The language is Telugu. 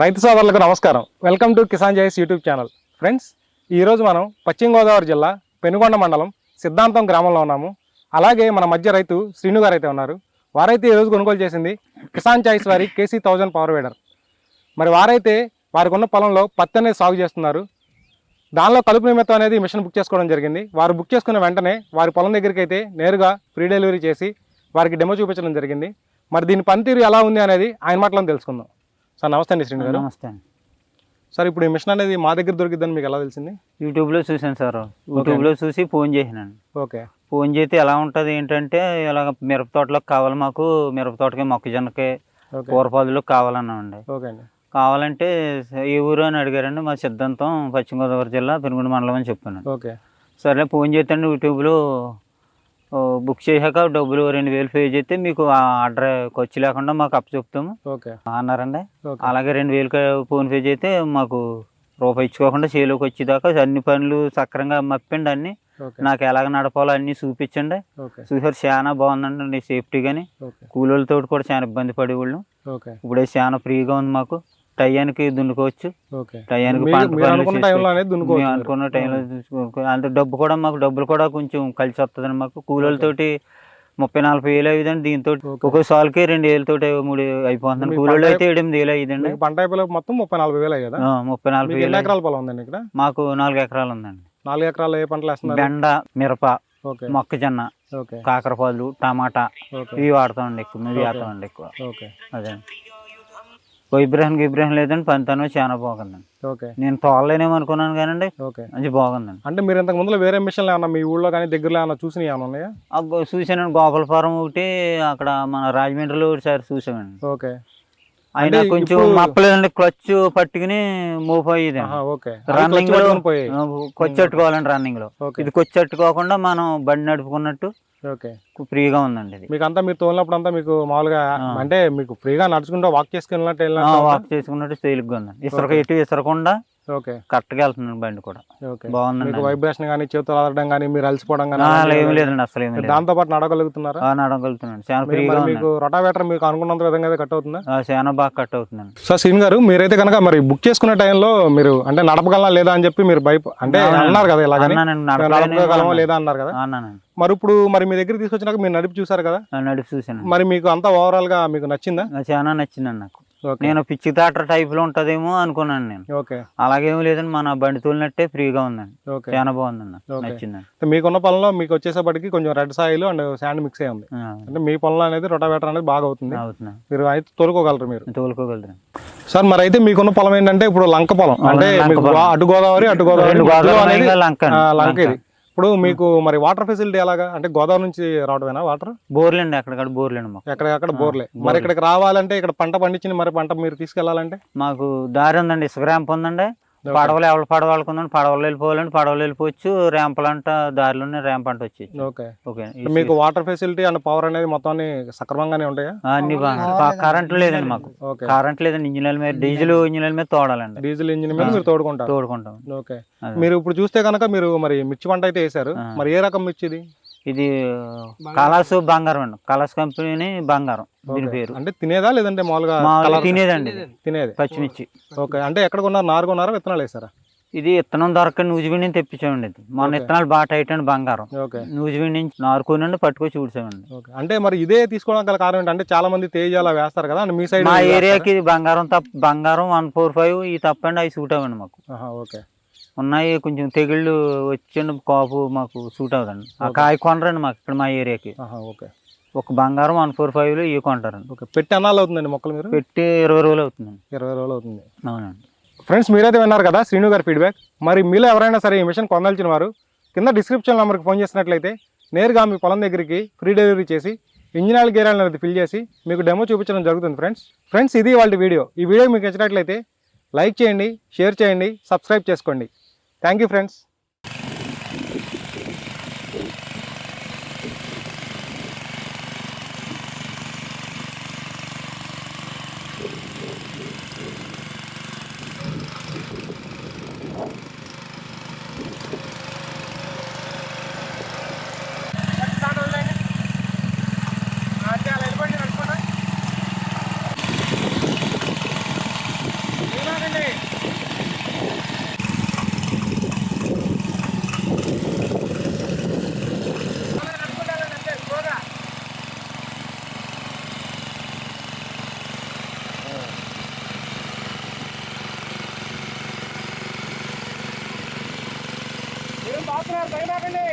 రైతు సోదరులకు నమస్కారం. Welcome to Kisan Jain YouTube channel. Friends ఈరోజు మనం పశ్చిమ గోదావరి జిల్లా పెనుగొండ మండలం సిద్ధాంతం గ్రామంలో ఉన్నాము. అలాగే మన మధ్య రైతు శ్రీను గారు అయితే ఉన్నారు. వారైతే ఈరోజు కొనుగోలు చేసింది కిసాన్ చాయిస్ వారి కేసీ థౌజండ్ పవర్ వేడర్. మరి వారైతే వారికి ఉన్న పొలంలో పత్తి అనేది సాగు చేస్తున్నారు. దానిలో కలుపు నిమిత్తం అనేది మిషన్ బుక్ చేసుకోవడం జరిగింది. వారు బుక్ చేసుకున్న వెంటనే వారి పొలం దగ్గరికి అయితే నేరుగా ఫ్రీ డెలివరీ చేసి వారికి డెమో చూపించడం జరిగింది. మరి దీని పనితీరు ఎలా ఉంది అనేది ఆయన మాటలను తెలుసుకుందాం. సార్ నమస్తే అండి శ్రీను గారు. నమస్తే అండి. సార్ ఇప్పుడు ఈ మిషన్ అనేది మా దగ్గర దొరికిద్దని మీకు ఎలా తెలిసింది? యూట్యూబ్లో చూశాను సార్. యూట్యూబ్లో చూసి ఫోన్ చేసినాను ఓకే. ఫోన్ చేస్తే ఎలా ఉంటుంది ఏంటంటే ఇలాగ మిరప తోటలోకి కావాలి మాకు మిరప తోటకి మొక్కజొన్నకి కూరపాదులకు కావాలన్నామండి. ఓకే అండి. కావాలంటే ఏ ఊరు అని అడిగారండి మా సిద్ధాంతం పశ్చిమ గోదావరి జిల్లా పెనుగొండ మండలం అని చెప్పాను ఓకే. సరే ఫోన్ చేస్తే యూట్యూబ్లో బుక్ చేశాక డబ్బులు రెండు వేలు పే చేస్తే మీకు ఆర్డర్ ఖర్చు లేకుండా మాకు అప్పు చెప్తాము. ఓకే. అన్నారండి. అలాగే రెండు వేలు ఫోన్ పే చేస్తే మాకు రూపాయి ఇచ్చుకోకుండా చేలోకి వచ్చేదాకా అన్ని పనులు సక్రంగా మప్పండి అన్ని నాకు ఎలాగ నడపాలో అన్ని చూపించండి. చూసారు చాలా బాగుందండి సేఫ్టీ కానీ కూలీలతో కూడా చాలా ఇబ్బంది పడేవాళ్ళం. ఇప్పుడే చాలా ఫ్రీగా ఉంది మాకు. టయానికి దున్నుకోవచ్చు. టయానికి అనుకున్న. టైంలో అంటే డబ్బు కూడా మాకు డబ్బులు కూడా కొంచెం కలిసి వస్తుందండి మాకు. కూలీలతోటి ముప్పై నలభై వేలు అయ్యిందండి దీంతో ఓకే. ఒక్కో సాల్కి రెండు వేలతోటి మూడు అయిపోతుంది కూలీలు అయితే ఎనిమిది వేలు అయ్యిందండి పంట అయిపోయి మొత్తం ముప్పై నలభై వేలు అయ్యి కదా ఆ, ముప్పై నలభై వేలు ఎకరాల పొలం ఉందండి ఇక్కడ? మాకు నాలుగు ఎకరాలు ఉందండి. నాలుగు ఎకరాలు ఏ పంటలు వేస్తున్నారు? బెండ మిరప మొక్కజొన్న ఓకే. కాకరపాదులు టమాటా ఇవి వాడతామండి ఎక్కువ. ఇవి వేస్తామండి ఎక్కువ. ఓకే. అదే వైబ్రేషన్ గిబ్రేషన్ లేదండి పనితనం చాలా బాగుందండి. ఓకే. నేను తోలలేనేమో అనుకున్నాను కానండి ఓకే. మంచి బాగుందండి. అంటే మీరు ఇంతకు ముందులో వేరే మిషన్లు ఏమన్నా మీ ఊళ్ళో కానీ దగ్గరలో ఏమన్నా చూసినవి ఏమన్నా ఉన్నాయా? చూశానండి గోపాలపురం ఒకటి అక్కడ మన రాజమండ్రిలో ఒకసారి చూసామండి ఓకే. ఆయన కొంచెం మప్పలేదండి క్లచ్ పట్టుకుని మూవ్ అయ్యేది. రన్నింగ్లో కొచ్చెట్టుకోవాలండి రన్నింగ్లో. ఇది కొచ్చెట్టుకోకుండా మనం బండి నడుపుకున్నట్టు ఓకే. ఫ్రీగా ఉందండి ఇది. మీకు అంతా మీరు తోలినప్పుడు అంతా మీకు మామూలుగా. అంటే మీకు ఫ్రీగా నడుచుకుంటూ వాక్ చేసుకున్నట్టు వాక్ చేసుకున్నట్టు తేలిగ్గా ఉందండి. ఇసరక. ఎటు ఇసరకుండా ఓకే. కరెక్ట్గా వెళ్తుందండి బండి కూడా. ఓకే. బాగుందండి మీకు వైబ్రేషన్ కానీ చేతులు ఆడడం కానీ మీరు అలసిపోవడం కానీ ఏమీ లేదండి అసలు ఏమీ లేదు దాంతో పాటు నడగలుగుతున్నారా ఆ, నడవగలుగుతున్నాను. చాలా ఫ్రీగా మీకు రొటావేటర్ మీకు అనుకున్నంత విధంగా అయితే కట్ అవుతుందా ఆ, చాలా బాగా కట్ అవుతుందండి. సో సీన్ గారు మీరైతే కనుక మరి బుక్ చేసుకునే టైంలో మీరు అంటే నడపగలనా లేదా అని చెప్పి మీరు భయప అంటే. అన్నారు కదా నడపలేను నడపగలమా లేదా అన్నారు కదా. అన్నానండి. మరి ఇప్పుడు మరి మీ దగ్గర తీసుకొచ్చినాక మీరు నడిపి చూసారు కదా. ఆ, నడిపి చూశాను మరి మీకు అంతా ఓవరాల్గా మీకు నచ్చిందా? చాలా నచ్చిందండి నాకు. నేను పిచ్చి తాటర్ టైప్లో ఉంటదేమో అనుకున్నాను నేను. ఓకే. అలాగేమీ లేదండి మన బండి తోలినట్టే ఫ్రీగా ఉందండి. ఓకే. చాలా బాగుందండి. నచ్చిందండి. మీకున్న పొలంలో మీకు వచ్చేసేపటికి కొంచెం red soil and sand mix అయి ఉంది. అంటే మీ పొలంలో అనేది రొటావేటర్ అనేది బాగా అవుతుంది. మీరు అయితే తోలుకోగలరు మీరు. తోలుకోగలుగుతాను సార్ మరి అయితే మీకున్న పొలం ఏంటంటే ఇప్పుడు లంక పొలం. అంటే పొలం. అటు గోదావరి అటు గోదావరి లంక లంక. ఇది. ఇప్పుడు మీకు మరి వాటర్ ఫెసిలిటీ ఎలాగా? అంటే గోదావరి నుంచి రావడమేనా వాటర్ బోర్లు అండి అక్కడక్కడ బోర్లు అండి మాకు ఎక్కడికక్కడ బోర్లే. మరి. ఇక్కడికి రావాలంటే ఇక్కడ పంట పండించిన మరి పంట మీరు తీసుకెళ్ళాలంటే? మాకు దారి ఉందండి ఇసుక ర్యాంప్ ఉందండి. పడవలు ఎవరు పడవలకు ఉందండి పడవలు వెళ్ళిపోవాలండి పడవలు వెళ్ళిపోవచ్చు ర్యాంపులు అంట దారిలోనే ర్యాంప్ అంట వచ్చి ఓకే ఓకే మీకు వాటర్ ఫెసిలిటీ అండ్ పవర్ అనేది మొత్తం అన్ని సక్రమంగానే ఉంటాయా? అన్ని బాగా కరెంట్ లేదండి మాకు. కరెంట్ లేదండి ఇంజిన్ల మీద డీజిల్ ఇంజిన్ల మీద తోడాలండి. డీజిల్ ఇంజిన్ మీద మీరు తోడుకుంటారు. తోడుకుంటాం. ఓకే. మీరు ఇప్పుడు చూస్తే కనుక మీరు మరి మిర్చి పంట అయితే వేశారు. ఆ. మరి ఏ రకం మిర్చి ఇది కలర్స్ బంగారం అండి. కలర్స్ కంపెనీ బంగారం. దీని. పేరు. అంటే తినేదా లేదంటే మామూలుగా తినేదండి. తినేది. పచ్చిమిర్చి. ఓకే. అంటే ఎక్కడ కొన్నారు? నారు కొన్నారా? విత్తనాలు వేసారా? ఇది విత్తనం దొరకని నూజివీడి నుంచి తెప్పించామండి ఇది. మన ఓకే. విత్తనాలు బాగా టైట్ అండి బంగారం. ఓకే. నూజివీడి నుంచి నారుకోనండి పట్టుకొచ్చి ఓకే. అంటే మరి ఇదే తీసుకోవడానికి గల కారణం ఏంటంటే చాలా మంది తేజ అలా వేస్తారు కదా మీ సైడ్ మా ఏరియాకి బంగారం తప్ప బంగారం వన్ ఫోర్ ఫైవ్ ఈ తప్పండి అవి సూట్ అవ్వండి మాకు. ఓకే. ఉన్నాయి కొంచెం తెగుళ్ళు వచ్చిండి కాపు మాకు సూట్ అవ్వదండి. ఆ. కాయ కొనరండి మాకు ఇక్కడ మా ఏరియాకి. ఓకే. ఒక బంగారం వన్ ఫోర్ ఫైవ్లో ఇవి కొంటారండి. ఓకే. పెట్టి అన్నాలు అవుతుందండి మొక్కలు మీరు? పెట్టి ఇరవై రోజులు అవుతుందండి. ఇరవై రోజులు అవుతుంది. అవునండి. ఫ్రెండ్స్ మీరైతే విన్నారు కదా శ్రీను గారి ఫీడ్బ్యాక్ మరి మీలో ఎవరైనా సరే ఈ మిషన్ పొందాల్సిన వారు కింద డిస్క్రిప్షన్ నెంబర్కి ఫోన్ చేసినట్లయితే నేరుగా మీ పొలం దగ్గరికి ఫ్రీ డెలివరీ చేసి ఇంజిన్ ఆయిల్ గేర్ ఆయిల్ అనేది ఫిల్ చేసి మీకు డెమో చూపించడం జరుగుతుంది ఫ్రెండ్స్. ఫ్రెండ్స్ ఇది వాళ్ళ వీడియో. ఈ వీడియో మీకు నచ్చినట్లయితే లైక్ చేయండి షేర్ చేయండి సబ్స్క్రైబ్ చేసుకోండి. Thank you, friends. తాగుతున్నారు భయపడండి